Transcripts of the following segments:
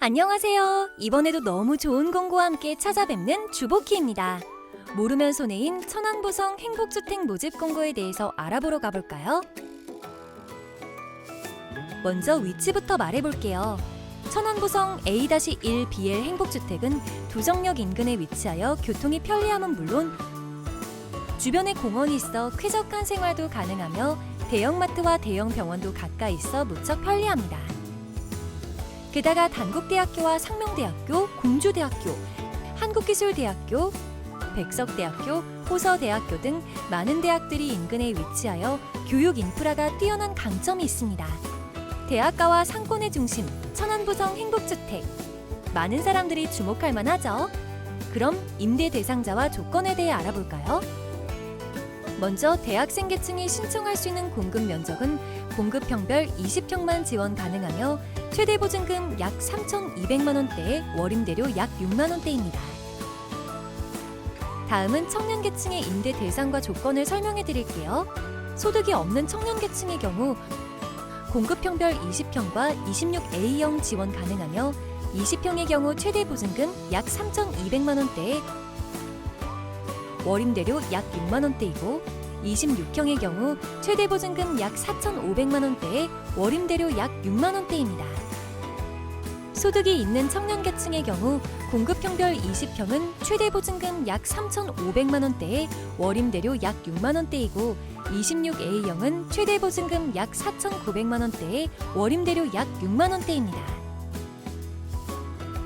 안녕하세요. 이번에도 너무 좋은 공고와 함께 찾아뵙는 주보키입니다. 모르면 손해인 천안보성 행복주택 모집 공고에 대해서 알아보러 가볼까요? 먼저 위치부터 말해볼게요. 천안보성 A-1BL 행복주택은 도정역 인근에 위치하여 교통이 편리함은 물론 주변에 공원이 있어 쾌적한 생활도 가능하며 대형마트와 대형 병원도 가까이 있어 무척 편리합니다. 게다가 단국대학교와 상명대학교, 공주대학교, 한국기술대학교, 백석대학교, 호서대학교 등 많은 대학들이 인근에 위치하여 교육 인프라가 뛰어난 강점이 있습니다. 대학가와 상권의 중심, 천안부성 행복주택. 많은 사람들이 주목할 만하죠. 그럼 임대 대상자와 조건에 대해 알아볼까요? 먼저 대학생 계층이 신청할 수 있는 공급 면적은 공급형별 20평만 지원 가능하며 최대 보증금 약 3,200만 원대에 월임대료 약 6만 원대입니다. 다음은 청년 계층의 임대 대상과 조건을 설명해 드릴게요. 소득이 없는 청년 계층의 경우 공급형별 20평과 26A형 지원 가능하며 20평의 경우 최대 보증금 약 3,200만 원대에 월임대료 약 6만 원대이고 26형의 경우 최대 보증금 약 4,500만 원대에 월임대료 약 6만 원대입니다. 소득이 있는 청년 계층의 경우 공급형별 20평은 최대 보증금 약 3,500만 원대에 월임대료 약 6만 원대이고 26A형은 최대 보증금 약 4,900만 원대에 월임대료 약 6만 원대입니다.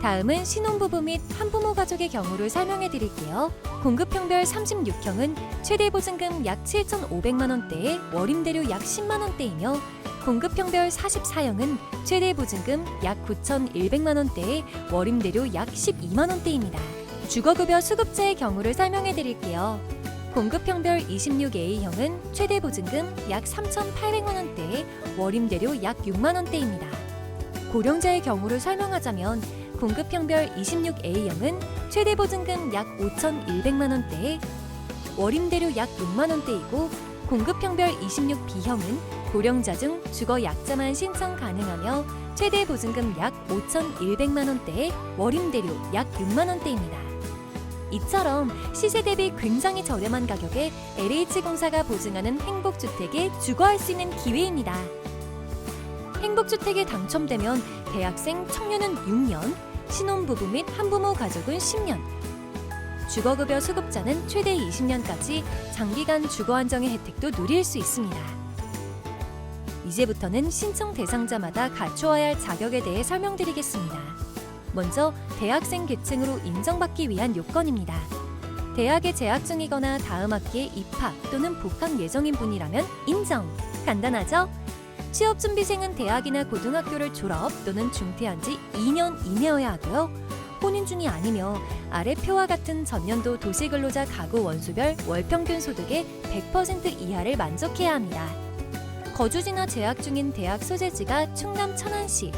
다음은 신혼부부 및 한부모 가족의 경우를 설명해 드릴게요. 공급형별 36형은 최대 보증금 약 7,500만 원대에 월임대료 약 10만 원대이며 공급형별 44형은 최대 보증금 약 9,100만 원대에 월임대료 약 12만 원대입니다. 주거급여 수급자의 경우를 설명해 드릴게요. 공급형별 26A형은 최대 보증금 약 3,800만 원대에 월임대료 약 6만 원대입니다. 고령자의 경우를 설명하자면 공급형별 26A형은 최대 보증금 약 5,100만 원대에 월임대료 약 6만 원대이고 공급형별 26B형은 고령자 중 주거 약자만 신청 가능하며 최대 보증금 약 5,100만 원대에 월임대료 약 6만 원대입니다. 이처럼 시세 대비 굉장히 저렴한 가격에 LH공사가 보증하는 행복주택에 주거할 수 있는 기회입니다. 행복주택에 당첨되면 대학생, 청년은 6년, 신혼부부 및 한부모 가족은 10년, 주거급여 수급자는 최대 20년까지 장기간 주거 안정의 혜택도 누릴 수 있습니다. 이제부터는 신청 대상자마다 갖추어야 할 자격에 대해 설명드리겠습니다. 먼저 대학생 계층으로 인정받기 위한 요건입니다. 대학에 재학 중이거나 다음 학기에 입학 또는 복학 예정인 분이라면 인정. 간단하죠? 취업 준비생은 대학이나 고등학교를 졸업 또는 중퇴한 지 2년 이내여야 하고요. 혼인 중이 아니며 아래 표와 같은 전년도 도시근로자 가구 원수별 월평균 소득의 100% 이하를 만족해야 합니다. 거주지나 재학 중인 대학 소재지가 충남 천안시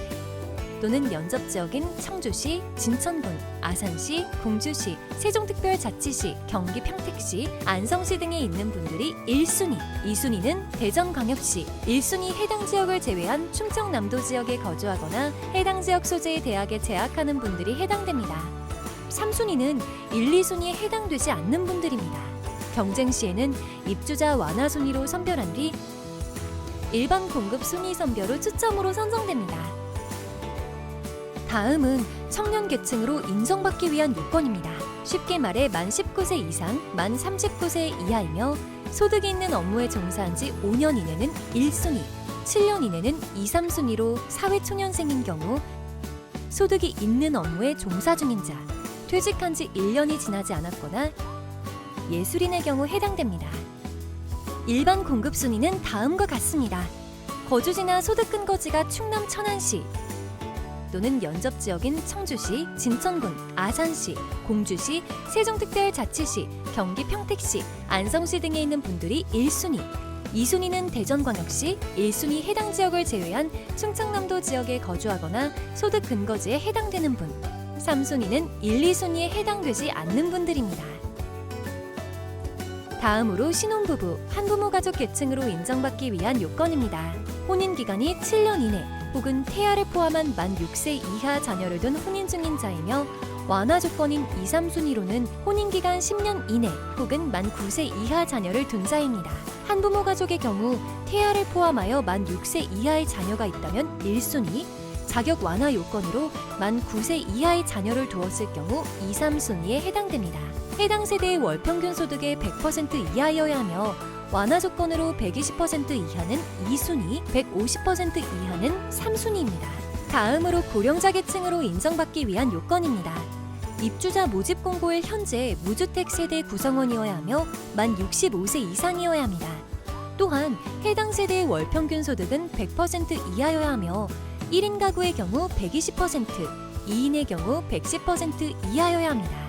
또는 연접 지역인 청주시, 진천군, 아산시, 공주시, 세종특별자치시, 경기 평택시, 안성시 등에 있는 분들이 1순위, 2순위는 대전광역시, 1순위 해당 지역을 제외한 충청남도 지역에 거주하거나 해당 지역 소재의 대학에 재학하는 분들이 해당됩니다. 3순위는 1, 2순위에 해당되지 않는 분들입니다. 경쟁 시에는 입주자 완화 순위로 선별한 뒤 일반 공급 순위 선별 후 추첨으로 선정됩니다. 다음은 청년 계층으로 인정받기 위한 요건입니다. 쉽게 말해 만 19세 이상, 만 39세 이하이며 소득이 있는 업무에 종사한 지 5년 이내는 1순위, 7년 이내는 2, 3순위로 사회초년생인 경우 소득이 있는 업무에 종사 중인 자, 퇴직한 지 1년이 지나지 않았거나 예술인의 경우 해당됩니다. 일반 공급 순위는 다음과 같습니다. 거주지나 소득 근거지가 충남 천안시 또는 연접 지역인 청주시, 진천군, 아산시, 공주시, 세종특별자치시, 경기 평택시, 안성시 등에 있는 분들이 1순위, 2순위는 대전광역시, 1순위 해당 지역을 제외한 충청남도 지역에 거주하거나 소득 근거지에 해당되는 분, 3순위는 1, 2순위에 해당되지 않는 분들입니다. 다음으로 신혼부부, 한부모 가족 계층으로 인정받기 위한 요건입니다. 혼인 기간이 7년 이내, 혹은 태아를 포함한 만 6세 이하 자녀를 둔 혼인 중인 자이며 완화 조건인 2, 3순위로는 혼인 기간 10년 이내 혹은 만 9세 이하 자녀를 둔 자입니다. 한부모 가족의 경우 태아를 포함하여 만 6세 이하의 자녀가 있다면 1순위, 자격 완화 요건으로 만 9세 이하의 자녀를 두었을 경우 2, 3순위에 해당됩니다. 해당 세대의 월 평균 소득의 100% 이하여야 하며 완화 조건으로 120% 이하는 2순위, 150% 이하는 3순위입니다. 다음으로 고령자 계층으로 인정받기 위한 요건입니다. 입주자 모집 공고일 현재 무주택 세대 구성원이어야 하며 만 65세 이상이어야 합니다. 또한 해당 세대의 월 평균 소득은 100% 이하여야 하며 1인 가구의 경우 120%, 2인의 경우 110% 이하여야 합니다.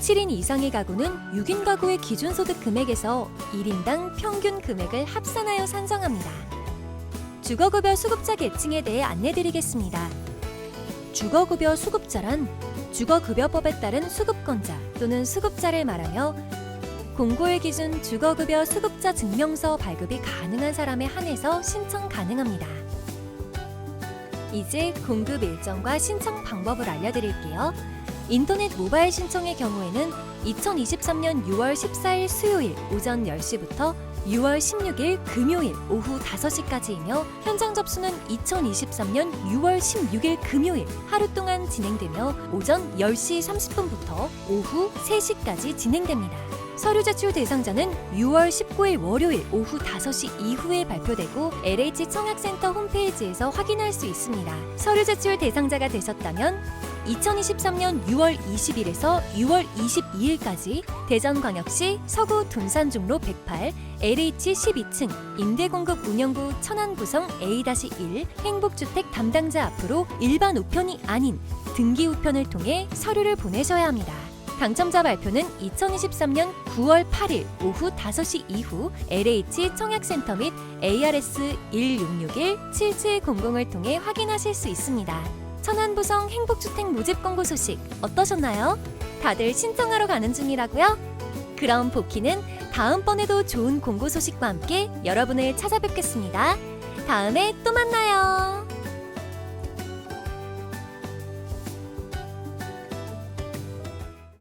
7인 이상의 가구는 6인 가구의 기준 소득 금액에서 1인당 평균 금액을 합산하여 산정합니다. 주거급여 수급자 계층에 대해 안내드리겠습니다. 주거급여 수급자란 주거급여법에 따른 수급권자 또는 수급자를 말하며 공고일 기준 주거급여 수급자 증명서 발급이 가능한 사람에 한해서 신청 가능합니다. 이제 공급 일정과 신청 방법을 알려드릴게요. 인터넷 모바일 신청의 경우에는 2023년 6월 14일 수요일 오전 10시부터 6월 16일 금요일 오후 5시까지이며 현장 접수는 2023년 6월 16일 금요일 하루 동안 진행되며 오전 10시 30분부터 오후 3시까지 진행됩니다. 서류 제출 대상자는 6월 19일 월요일 오후 5시 이후에 발표되고 LH 청약센터 홈페이지에서 확인할 수 있습니다. 서류 제출 대상자가 되셨다면 2023년 6월 20일에서 6월 22일까지 대전광역시 서구 둔산중로 108 LH 12층 임대공급 운영부 천안구성 A-1 행복주택 담당자 앞으로 일반 우편이 아닌 등기 우편을 통해 서류를 보내셔야 합니다. 당첨자 발표는 2023년 9월 8일 오후 5시 이후 LH 청약센터 및 ARS 1661-7700을 통해 확인하실 수 있습니다. 천안부성 행복주택 모집 공고 소식 어떠셨나요? 다들 신청하러 가는 중이라고요? 그럼 복희는 다음번에도 좋은 공고 소식과 함께 여러분을 찾아뵙겠습니다. 다음에 또 만나요.